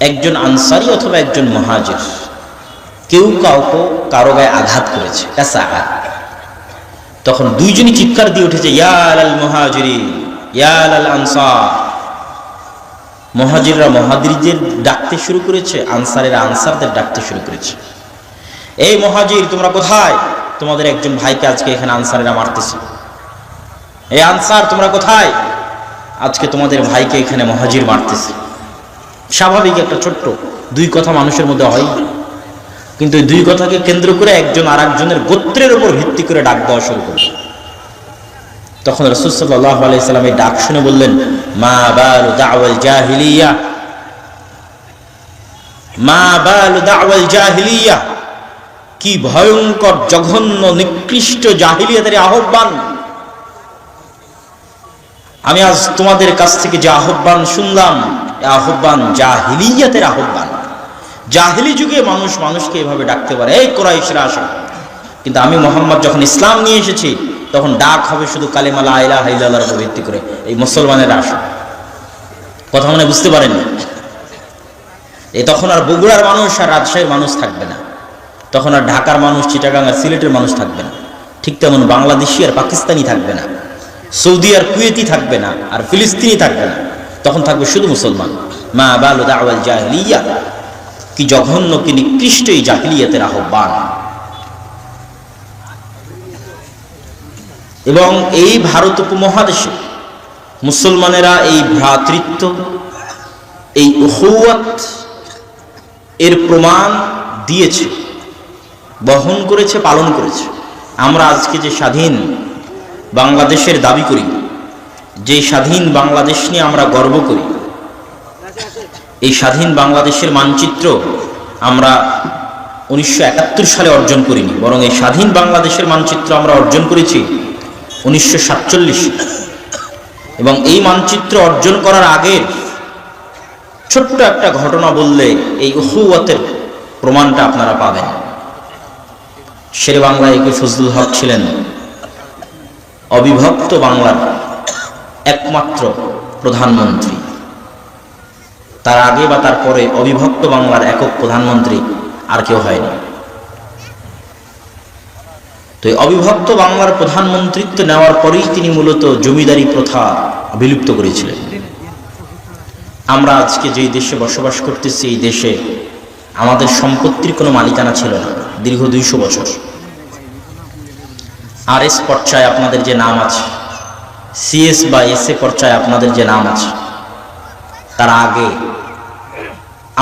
একজন আনসারি অথবা একজন মহাজির। কেউ কাউকে কারও গায়ে আঘাত করেছে তখন দুইজনই চিৎকার দিয়ে উঠেছে ইয়াল আল মহাজিরি ইয়াল আল আনসার। মহাজিররা মহাদিরদের ডাকতে শুরু করেছে, আনসারেরা আনসারদের ডাকতে শুরু করেছে। এই মহাজির, তোমরা কোথায়? তোমাদের একজন ভাইকে আজকে এখানে আনসারেরা মারতেছে। এই আনসার, তোমরা কোথায়? আজকে তোমাদের ভাইকে এখানে মহাজির মারতেছে। স্বাভাবিক একটা ছোট্ট দুই কথা মানুষের মধ্যে হয়। কিন্তু দুই কথাকে কেন্দ্র করে একজন আর একজনের গোত্রের উপর ভিত্তি করে ডাক দেওয়া শুরু করবে তখন রসুল সাল্লাহ আলাইসাল্লাম এই ডাক শুনে বললেন, মা বাল মা বাল কি ভয়ঙ্কর, জঘন্য, নিকৃষ্ট জাহিলিয়াতের আহ্বান। আমি আজ তোমাদের কাছ থেকে যে আহ্বান শুনলাম, এ আহ্বান জাহিলিয়াতের আহ্বান। জাহিলি যুগে মানুষ মানুষকে এভাবে ডাকতে পারে, এই কোরাইশরা, আসো। কিন্তু আমি মোহাম্মদ যখন ইসলাম নিয়ে এসেছি, তখন ডাক হবে শুধু কালিমালা আইলা হাইলার উপর ভিত্তি করে, এই মুসলমানের, আসো। কথা মনে বুঝতে পারেন এই তখন আর বগুড়ার মানুষ আর রাজশাহীর মানুষ থাকবে না। তখন আর ঢাকার মানুষ, চিটাগাং আর সিলেটের মানুষ থাকবে না। ঠিক তেমন বাংলাদেশি আর পাকিস্তানি থাকবে না। সৌদি আর কুয়েতি থাকবে না, আর ফিলিস্তিনি থাকবে না। তখন থাকবে শুধু মুসলমান। মা বালু দাওয়াল জাহিলিয়া, কি জঘন্য, কি নিকৃষ্ট এই জাহিলিয়াতের আহ্বান। এবং এই ভারত উপমহাদেশে মুসলমানেরা এই ভ্রাতৃত্ব, এই উহুয়াত এর প্রমাণ দিয়েছে, বহন করেছে, পালন করেছে। আমরা আজকে যে স্বাধীন বাংলাদেশের দাবি করি, যে স্বাধীন বাংলাদেশ নিয়ে আমরা গর্ব করি, এই স্বাধীন বাংলাদেশের মানচিত্র আমরা উনিশশো একাত্তর সালে অর্জন করিনি, বরং এই স্বাধীন বাংলাদেশের মানচিত্র আমরা অর্জন করেছি উনিশশো সাতচল্লিশ। এবং এই মানচিত্র অর্জন করার আগে ছোট্ট একটা ঘটনা বললে এই উহুয়াতের প্রমাণটা আপনারা পাবেন। শেরে বাংলায় একে ফজলুল হক ছিলেন অবিভক্ত বাংলার একমাত্র প্রধানমন্ত্রী। তার আগে বা তার পরে অবিভক্ত বাংলার একক প্রধানমন্ত্রী আর কেউ হয়নি। তো অবিভক্ত বাংলার প্রধানমন্ত্রিত্ব নেওয়ার পরেই তিনি মূলত জমিদারি প্রথা বিলুপ্ত করেছিলেন। আমরা আজকে যেই দেশে বসবাস করতেছি, এই দেশে আমাদের সম্পত্তির কোনো মালিকানা ছিল না, দীর্ঘ দুইশো বছর। আর এস পর্যায়ে আপনাদের যে নাম আছে, সিএস বা এস এ পর্যায়ে আপনাদের যে নাম আছে, তার আগে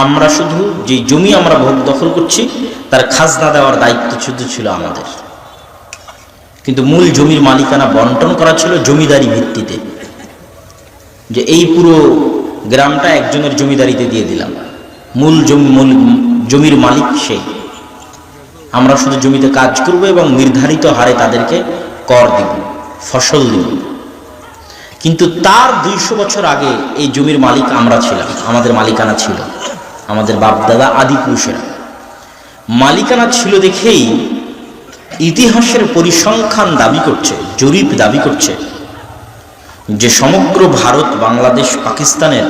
আমরা শুধু যে জমি আমরা ভোগ দখল করছি, তার খাজনা দেওয়ার দায়িত্ব শুধু ছিল আমাদের। কিন্তু মূল জমির মালিকানা বন্টন করা ছিল জমিদারি ভিত্তিতে। যে এই পুরো গ্রামটা একজনের জমিদারিতে দিয়ে দিলাম। মূল জমি মূল জমির মালিক সেই আমরা শুধু জমিতে কাজ করব এবং নির্ধারিত হারে তাদেরকে কর দিব, ফসল দিব। কিন্তু তার দুইশো বছর আগে এই জমির মালিক আমরা ছিলাম, আমাদের মালিকানা ছিল, আমাদের বাপদাদা আদি পুরুষেরা। মালিকানা ছিল দেখেই ইতিহাসের পরিসংখ্যান দাবি করছে, জরিপ দাবি করছে যে সমগ্র ভারত, বাংলাদেশ, পাকিস্তানের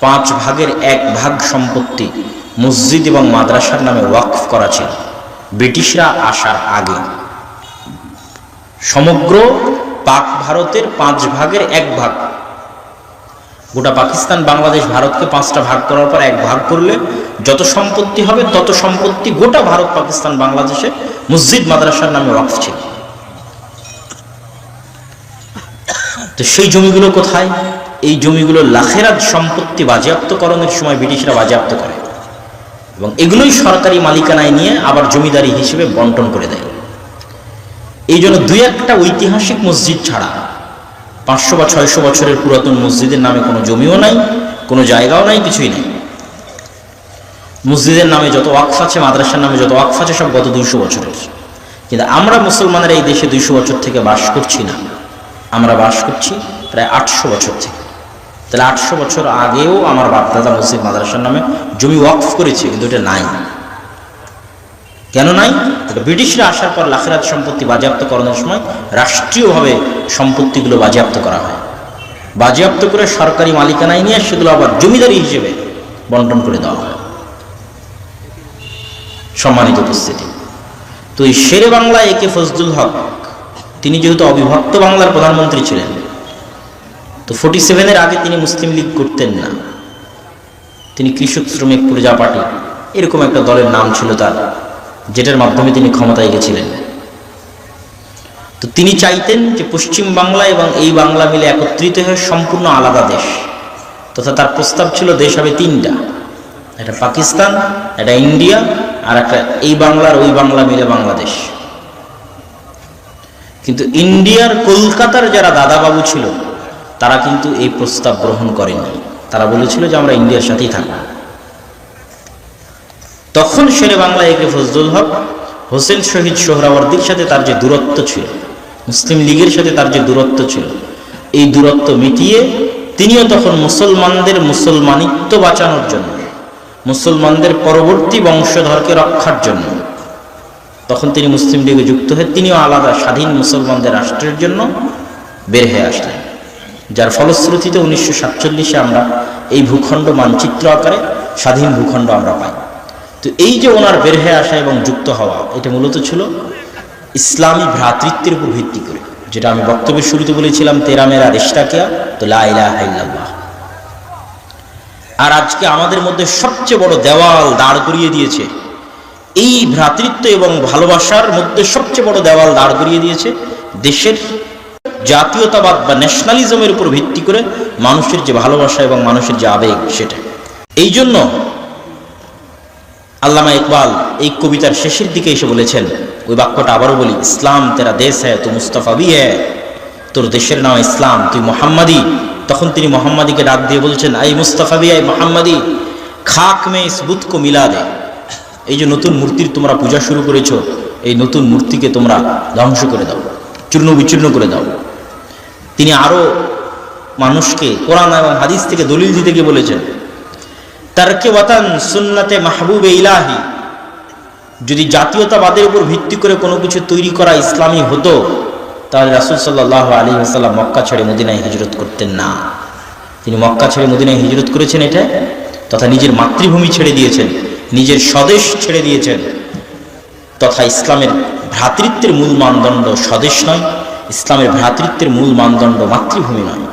পাঁচ ভাগের এক ভাগ সম্পত্তি মসজিদ এবং মাদ্রাসার নামে ওয়াকফ করা ছিল। ব্রিটিশরা আসার আগে। সমগ্র পাক ভারতের পাঁচ ভাগের এক ভাগ। গোটা পাকিস্তান, বাংলাদেশ, ভারতকে পাঁচটা ভাগ করার পর এক ভাগ করলে যত সম্পত্তি হবে, তত সম্পত্তি গোটা ভারত, পাকিস্তান বাংলাদেশে মসজিদ, মাদ্রাসার নামে ওয়াকফ ছিল। তো সেই জমিগুলো কোথায়? এই জমিগুলো লাখেরাত সম্পত্তি বাজেয়াপ্তকরণের সময় ব্রিটিশরা বাজেয়াপ্ত করে। এবং এগুলোই সরকারি মালিকানায় নিয়ে আবার জমিদারি হিসেবে বন্টন করে দেয়। এই জন্য দুই একটা ঐতিহাসিক মসজিদ ছাড়া পাঁচশো বা ছয়শো বছরের পুরাতন মসজিদের নামে কোনো জমিও নাই, কোনো জায়গাও নাই, কিছুই নেই। মসজিদের নামে যত ওয়াকফ আছে, মাদ্রাসার নামে যত ওয়াকফ আছে, সব গত দুইশো বছরের। কিন্তু আমরা মুসলমানের এই দেশে দুইশো বছর থেকে বাস করছি না। আমরা বাস করছি প্রায় আটশো বছর থেকে। তাহলে আটশো বছর আগেও আমার বাপদাদা মসজিদ মাদ্রাসার নামে জমি ওয়াকফ করেছে, কিন্তু এটা নাই। কেন নাই? ব্রিটিশরা আসার পর লাখেরাত সম্পত্তি বাজেয়াপ্তকরণের সময় রাষ্ট্রীয়ভাবে সম্পত্তিগুলো বাজেয়াপ্ত করা হয়। বাজেয়াপ্ত করে সরকারি মালিকানায় নিয়ে সেগুলো আবার জমিদারি হিসেবে বন্টন করে দেওয়া হয়। সম্মানিত উপস্থিতি। তো এই শেরে বাংলা একে ফজলুল হক, তিনি যেহেতু অবিভক্ত বাংলার প্রধানমন্ত্রী ছিলেন তো ফোর্টি সেভেনের আগে তিনি মুসলিম লীগ করতেন না। তিনি কৃষক শ্রমিক প্রজা পার্টি, এরকম একটা দলের নাম ছিল তার, যেটার মাধ্যমে তিনি ক্ষমতায় গেছিলেন। তো তিনি চাইতেন যে পশ্চিম বাংলা এবং এই বাংলা মিলে একত্রিত হয়ে সম্পূর্ণ আলাদা দেশ। তথা তার প্রস্তাব ছিল দেশ হবে তিনটা, একটা পাকিস্তান, একটা ইন্ডিয়া, আর একটা এই বাংলার, ওই বাংলা মিলে বাংলাদেশ। কিন্তু ইন্ডিয়ার কলকাতার যারা দাদাবাবু ছিল তারা কিন্তু এই প্রস্তাব গ্রহণ করেনি তারা বলেছিল যে আমরা ইন্ডিয়ার সাথেই থাকব। তখন শেরে বাংলা একে ফজলুল হক, হোসেন শহীদ সোহরাওয়ার্দির সাথে তার যে দূরত্ব ছিল, মুসলিম লীগের সাথে তার যে দূরত্ব ছিল, এই দূরত্ব মিটিয়ে তিনিও তখন মুসলমানদের মুসলমানিত্ব বাঁচানোর জন্য, মুসলমানদের পরবর্তী বংশধরকে রক্ষার জন্য, তখন তিনি মুসলিম লীগে যুক্ত হয়ে তিনিও আলাদা স্বাধীন মুসলমানদের রাষ্ট্রের জন্য বের হয়ে আসলেন। যার ফলশ্রুতিতে উনিশশো সাতচল্লিশে আমরা এই ভূখণ্ড মানচিত্র আকারে স্বাধীন ভূখণ্ড আমরা পাই। তো এই যে ওনার বের হয়ে আসা এবং যুক্ত হওয়া, এটা মূলত ছিল ইসলামী ভ্রাতৃত্বের উপর ভিত্তি করে, যেটা আমি বক্তব্যের শুরুতে বলেছিলাম, তেরা মেরা রিস্তাকিয়া তো লাইলা হাইল্লাহ আর আজকে আমাদের মধ্যে সবচেয়ে বড় দেওয়াল দাঁড় করিয়ে দিয়েছে, এই ভ্রাতৃত্ব এবং ভালোবাসার মধ্যে সবচেয়ে বড় দেওয়াল দাঁড় করিয়ে দিয়েছে দেশের জাতীয়তাবাদ বা ন্যাশনালিজমের উপর ভিত্তি করে মানুষের যে ভালোবাসা এবং মানুষের যে আবেগ সেটা এই জন্য আল্লামা ইকবাল এই কবিতার শেষের দিকে এসে বলেছেন, ওই বাক্যটা আবারও বলি, ইসলাম তেরা দেশ হ্যাঁ তু মুস্তফা বি হ্যাঁ তোর দেশের নাম ইসলাম, তুই মোহাম্মদী। তখন তিনি মোহাম্মদীকে ডাক দিয়ে বলছেন, আই মুস্তফা বি আই মোহাম্মদী, খাক মে ইস বুত কো মিলা দে। এই যে নতুন মূর্তির তোমরা পূজা শুরু করেছ, এই নতুন মূর্তিকে তোমরা ধ্বংস করে দাও, চূর্ণ বিচূর্ণ করে দাও। তিনি আরও মানুষকে কোরআন এবং হাদিস থেকে দলিল দিতে গিয়ে বলেছেন, তারকে ওয়াতান সুন্নাতে মাহবুবে ইলাহি। যদি জাতীয়তাবাদের উপর ভিত্তি করে কোনো কিছু তৈরি করা ইসলামী হতো, তাহলে রাসুল সাল্লাহ আলী আসাল্লাম মক্কা ছেড়ে মদিনায় হিজরত করতেন না। তিনি মক্কা ছেড়ে মদিনায় হিজরত করেছেন এটা, তথা নিজের মাতৃভূমি ছেড়ে দিয়েছেন, নিজের স্বদেশ ছেড়ে দিয়েছেন, তথা ইসলামের ভ্রাতৃত্বের মূল মানদণ্ড স্বদেশ নয়। ইসলামের ভ্রাতৃত্বের মূল মানদণ্ড মাতৃভূমি নয়।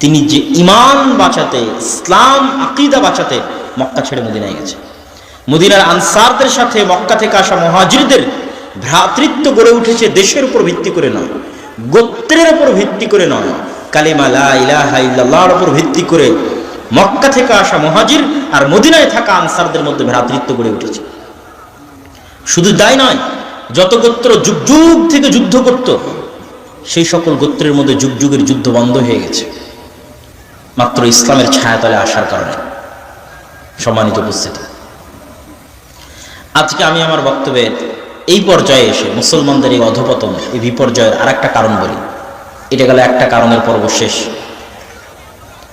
তিনি যে ইমান বাঁচাতে, ইসলাম আকিদা বাঁচাতে মক্কা ছেড়ে মদিনায় গেছে। মদিনার আনসারদের সাথে মক্কা থেকে আসা মহাজিরদের ভ্রাতৃত্ব গড়ে উঠেছে দেশের উপর ভিত্তি করে নয়, গোত্রের উপর ভিত্তি করে নয়, কালিমা লা ইলাহা ইল্লাল্লাহর উপর ভিত্তি করে মক্কা থেকে আসা মহাজির আর মদিনায় থাকা আনসারদের মধ্যে ভ্রাতৃত্ব গড়ে উঠেছে। শুধু তাই নয়, যত গোত্র যুগ যুগ থেকে যুদ্ধ করত সেই সকল গোত্রের মধ্যে যুগ যুগের যুদ্ধ বন্ধ হয়ে গেছে। মাত্র ইসলামের ছায়াতলে আসার কারণে সম্মানিত উপস্থিতি। আজকে আমি আমার বক্তব্যের এই পর্যায়ে এসে মুসলমানদের এই অধপতন, এই বিপর্যয়ের আর একটা কারণ বলি। এটা গেল একটা কারণের পর্ব শেষ।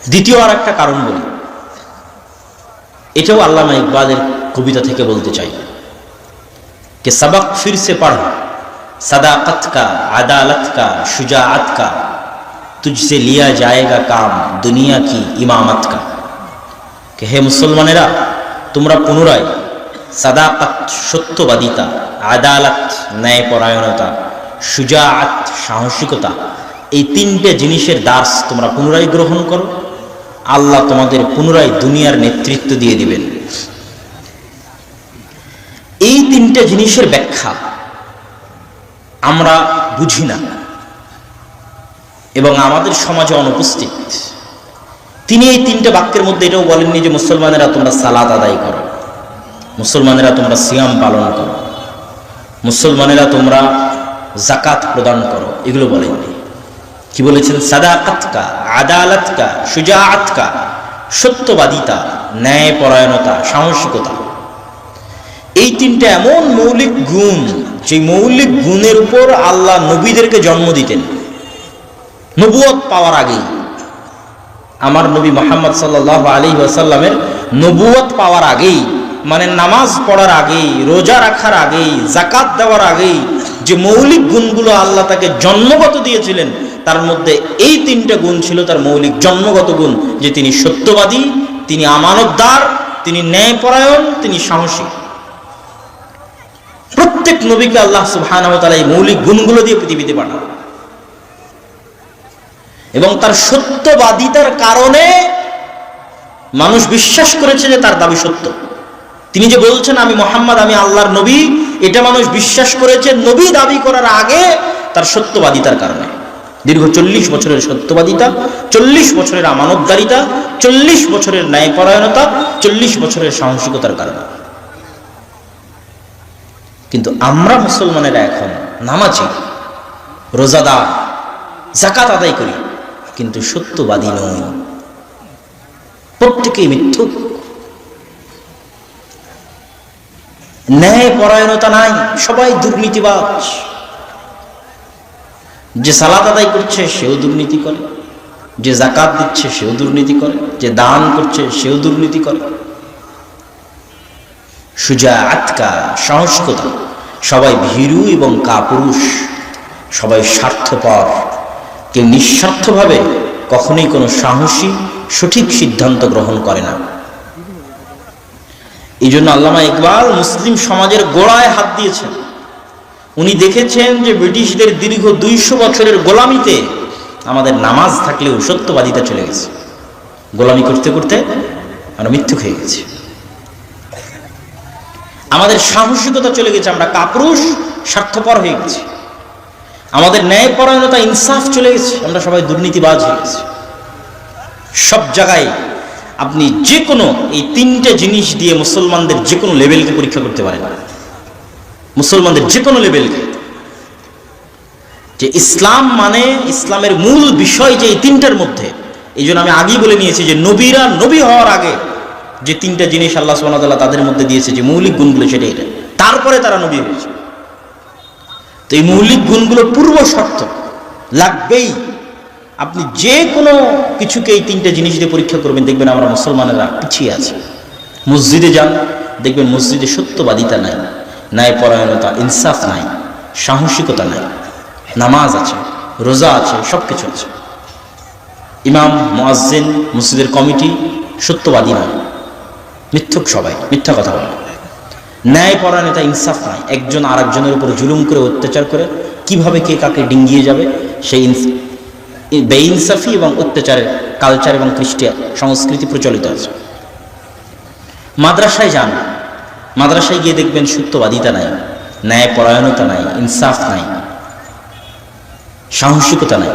দ্বিতীয় আর একটা কারণ বলি। এটাও আল্লামা ইকবালের কবিতা থেকে বলতে চাই। কে সাবাক ফিরসে পাড়া सदाकत का अदालत का शुजाअत का तुझसे लिया जाएगा काम दुनिया की इमामत का कि হে মুসলমানেরা তোমরা পুনরায় সাদাকাত সত্যবাদিতা আদালত ন্যায়পরায়ণতা সুজাআত সাহসিকতা এই তিনটে জিনিসের দাস তোমরা পুনরায় গ্রহণ করো আল্লাহ তোমাদের পুনরায় দুনিয়ার নেতৃত্ব দিয়ে দিবেন এই তিনটে জিনিসের ব্যাখ্যা আমরা বুঝি না। এবং আমাদের সমাজে অনুপস্থিত। তিনি এই তিনটে বাক্যের মধ্যে এটাও বলেননি যে, মুসলমানেরা তোমরা সালাদ আদায় করো। মুসলমানেরা তোমরা সিয়াম পালন করো। মুসলমানেরা তোমরা জাকাত প্রদান করো। এগুলো বলেননি। কি বলেছেন? সাদা সাদাকাতকা, আদালতকা সুজাআতকা সত্যবাদিতা, ন্যায়পরায়ণতা, সাহসিকতা এই তিনটা এমন মৌলিক গুণ যে মৌলিক গুণের উপর আল্লাহ নবীদেরকে জন্ম দিতেন। নবুয়ত পাওয়ার আগেই। আমার নবী মোহাম্মদ সাল্লাহ আলী ওয়াসাল্লামের নবুয়ত পাওয়ার আগেই মানে নামাজ পড়ার আগেই, রোজা রাখার আগেই জাকাত দেওয়ার আগেই, যে মৌলিক গুণগুলো আল্লাহ তাকে জন্মগত দিয়েছিলেন, তার মধ্যে এই তিনটা গুণ ছিল তার মৌলিক জন্মগত গুণ, যে তিনি সত্যবাদী, তিনি আমানতদার, তিনি ন্যায়পরায়ণ, তিনি সাহসী। প্রত্যেক নবীকে আল্লাহ সুবহানাহু এই মৌলিক গুণগুলো দিয়ে পৃথিবীতে পাঠান এবং তার সত্যবাদিতার কারণে মানুষ বিশ্বাস করেছে যে তার দাবি সত্য। তিনি যে বলছেন, আমি মোহাম্মদ, আমি আল্লাহর নবী, এটা মানুষ বিশ্বাস করেছে নবী দাবি করার আগে তার সত্যবাদিতার কারণে। দীর্ঘ চল্লিশ বছরের সত্যবাদিতা, চল্লিশ বছরের আমানতদারিতা, চল্লিশ বছরের ন্যায়পরায়ণতা, চল্লিশ বছরের সাহসিকতার কারণে। কিন্তু আমরা মুসলমানেরা এখন নামাজি, রোজাদার জাকাত আদায় করি, কিন্তু সত্যবাদী নই। প্রত্যেকেই মিথ্যুক। ন্যায় পরায়ণতা নাই, সবাই দুর্নীতিবাজ। যে সালাদ আদায় করছে, সেও দুর্নীতি করে। যে জাকাত দিচ্ছে, সেও দুর্নীতি করে। যে দান করছে, সেও দুর্নীতি করে। সুজা আটকা সাহসিকতা সবাই ভীরু এবং কাপুরুষ, সবাই স্বার্থপর। কেউ নিঃস্বার্থভাবে কখনোই কোনো সাহসী, সঠিক সিদ্ধান্ত গ্রহণ করে না। এই জন্য আল্লামা ইকবাল মুসলিম সমাজের গোড়ায় হাত দিয়েছেন। উনি দেখেছেন যে ব্রিটিশদের দীর্ঘ দুইশো বছরের গোলামিতে আমাদের নামাজ থাকলেও সত্যবাদিতা চলে গেছে। গোলামি করতে করতে আমরা মৃত্যু হয়ে গেছি। আমাদের সাহসিকতা চলে গেছে, আমরা কাপুরুষ, স্বার্থপর হয়ে গেছি। আমাদের ন্যায়পরায়ণতা, ইনসাফ চলে গেছে, আমরা সবাই দুর্নীতিবাজ হয়ে গেছি। সব জায়গায় আপনি যে কোনো এই তিনটে জিনিস দিয়ে মুসলমানদের যে কোনো লেভেলকে পরীক্ষা করতে পারেন। মুসলমানদের যে কোনো লেভেলকে। যে ইসলাম মানে ইসলামের মূল বিষয় যে এই তিনটার মধ্যে। এই জন্য আমি আগেই বলে নিয়েছি যে নবীরা নবী হওয়ার আগে যে তিনটা জিনিস আল্লাহ সোহানাল্লাহ তাদের মধ্যে দিয়েছে, যে মৌলিক গুণগুলো সেটা এটা। তারপরে তারা নবী হয়েছে। তো এই মৌলিক গুণগুলো পূর্ব শর্ত। লাগবেই। আপনি যে কোনো কিছুকে এই তিনটে জিনিস দিয়ে পরীক্ষা করবেন, দেখবেন আমরা মুসলমানেরা পিছিয়ে আছি। মসজিদে যান, দেখবেন মসজিদে সত্যবাদিতা নাই। ন্যায়পরায়ণতা ইনসাফ নাই। সাহসিকতা নাই। নামাজ আছে, রোজা আছে সব কিছু আছে। ইমাম, মোয়াজ্জেন, মসজিদের কমিটি সত্যবাদী নয়। মিথ্যুক সবাই, মিথ্যা কথা বলে। ন্যায় ন্যায়পরায়ণতা ইনসাফ নাই। একজন আর একজনের উপর জুলুম করে, অত্যাচার করে, কীভাবে কে কাকে ডিঙ্গিয়ে যাবে? সেই ইনস- বেইনসাফি এবং অত্যাচারের কালচার এবং খ্রিস্টিয়ান সংস্কৃতি প্রচলিত আছে। মাদ্রাসায় যান। মাদ্রাসায় গিয়ে দেখবেন সত্যবাদিতা নাই, ন্যায় পরায়ণতা নাই, ইনসাফ নাই, সাহসিকতা নাই।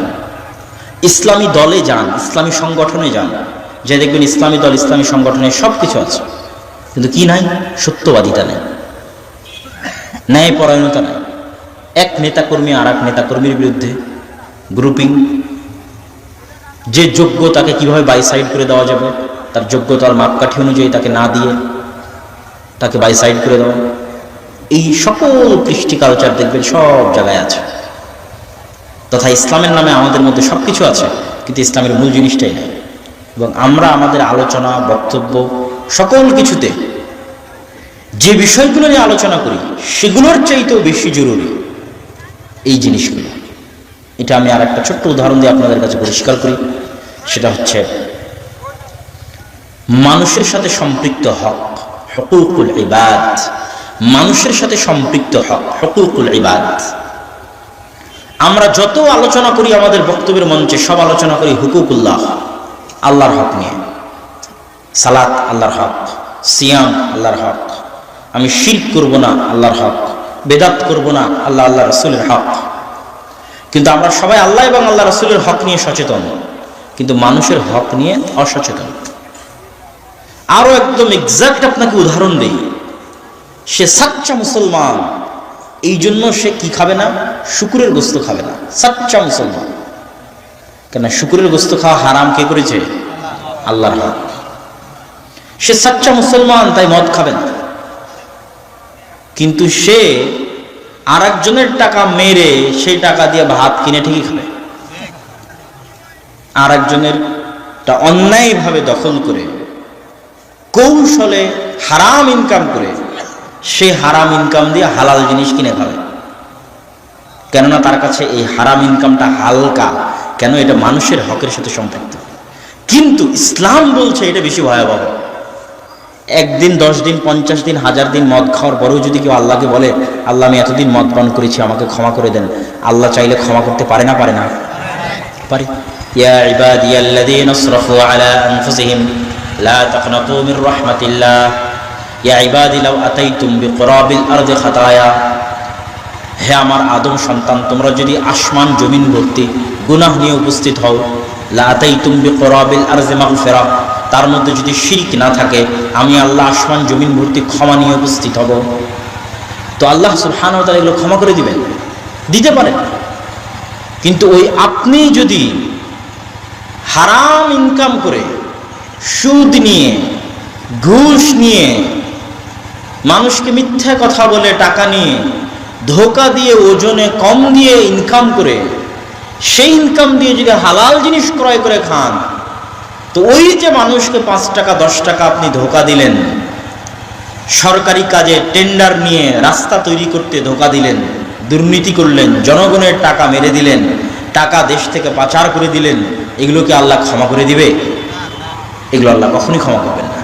ইসলামী দলে যান, ইসলামী সংগঠনে যান। যে দেখবেন ইসলামী দল, ইসলামী সংগঠনে সব কিছু আছে। কিন্তু কি নাই? সত্যবাদিতা নেই। ন্যায়পরায়ণতা নাই। এক নেতাকর্মী আর এক নেতাকর্মীর বিরুদ্ধে গ্রুপিং যে যোগ্য তাকে কীভাবে বাইসাইড করে দেওয়া যাবে, তার যোগ্যতার মাপকাঠি অনুযায়ী তাকে না দিয়ে তাকে বাইসাইড করে দেওয়া। এই সকল কৃষ্টি কালচার দেখবেন সব জায়গায় আছে। তথা ইসলামের নামে আমাদের মধ্যে সব কিছু আছে, কিন্তু ইসলামের মূল জিনিসটাই নেই। এবং আমরা আমাদের আলোচনা, বক্তব্য সকল কিছুতে। যে বিষয়গুলো নিয়ে আলোচনা করি, সেগুলোর চাইতেও বেশি জরুরি এই জিনিসগুলো। এটা আমি আর একটা ছোট্ট উদাহরণ দিয়ে আপনাদের কাছে পরিষ্কার করি। সেটা হচ্ছে, মানুষের সাথে সম্পৃক্ত হক, হকুকুল ইবাদ। মানুষের সাথে সম্পৃক্ত হক, হকুকুল ইবাদ। আমরা যত আলোচনা করি আমাদের বক্তব্যের মঞ্চে, সব আলোচনা করি হুকুকুল্লাহ, আল্লাহর হক নিয়ে। সালাত আল্লাহর হক, সিয়াম আল্লাহর হক। আমি শিল্প করব না আল্লাহর হক, বেদাত করব না আল্লাহ আল্লাহ রসুলের হক। কিন্তু আমরা সবাই আল্লাহ এবং আল্লাহ রসুলের হক নিয়ে সচেতন। কিন্তু মানুষের হক নিয়ে অসচেতন। আরও একদম এক্সাক্ট আপনাকে উদাহরণ দেই। সে সাচ্চা মুসলমান, এই জন্য সে কি খাবে না? শুকুরের গোস্ত খাবে না। সাচ্চা মুসলমান। কেন শুকুরের গোস্ত খাওয়া হারাম কে করেছে? আল্লাহর হক। সে সাচ্চা মুসলমান, তাই মদ খাবে না। কিন্তু সে আর একজনের টাকা মেরে সেই টাকা দিয়ে ভাত কিনে ঠিকই খাবে। আর একজনের টা অন্যায়ভাবে দখল করে, কৌশলে হারাম ইনকাম করে, সে হারাম ইনকাম দিয়ে হালাল জিনিস কিনে খাবে। কেননা তার কাছে এই হারাম ইনকামটা হালকা, কেন এটা মানুষের হকের সাথে সম্পৃক্ত। কিন্তু ইসলাম বলছে এটা বেশি ভয়াবহ। একদিন, দশ দিন, পঞ্চাশ দিন, হাজার দিন মদ খাওয়ার পরেও যদি কেউ আল্লাহকে বলে, আল্লাহ, আমি এতদিন মদ পান করেছি, আমাকে ক্ষমা করে দেন। আল্লাহ চাইলে ক্ষমা করতে পারে না পারে না? পারে। হে আমার আদম সন্তান, তোমরা যদি আসমান জমিন ভর্তি গুনাহ নিয়ে উপস্থিত হও, লা আতাইতুম বিকরাবিল আরদি মাগফিরা। তার মধ্যে যদি শিরক না থাকে, আমি আল্লাহ আসমান জমিন ভর্তি ক্ষমা নিয়ে উপস্থিত হব। তো আল্লাহ সুবহানাহু ওয়া তাআলা এগুলো ক্ষমা করে দিবেন। দিতে পারেন। কিন্তু ওই আপনি যদি হারাম ইনকাম করে সুদ নিয়ে, ঘুষ নিয়ে, মানুষকে মিথ্যা কথা বলে টাকা নিয়ে, ধোকা দিয়ে, ওজনে কম দিয়ে ইনকাম করে, সেই ইনকাম দিয়ে যদি হালাল জিনিস ক্রয় করে খান তো ওই যে মানুষকে পাঁচ টাকা, দশ টাকা আপনি ধোকা দিলেন, সরকারি কাজে টেন্ডার নিয়ে রাস্তা তৈরি করতে ধোকা দিলেন, দুর্নীতি করলেন, জনগণের টাকা মেরে দিলেন, টাকা দেশ থেকে পাচার করে দিলেন, এগুলোকে আল্লাহ ক্ষমা করে দিবে? এগুলো আল্লাহ কখনই ক্ষমা করবেন না।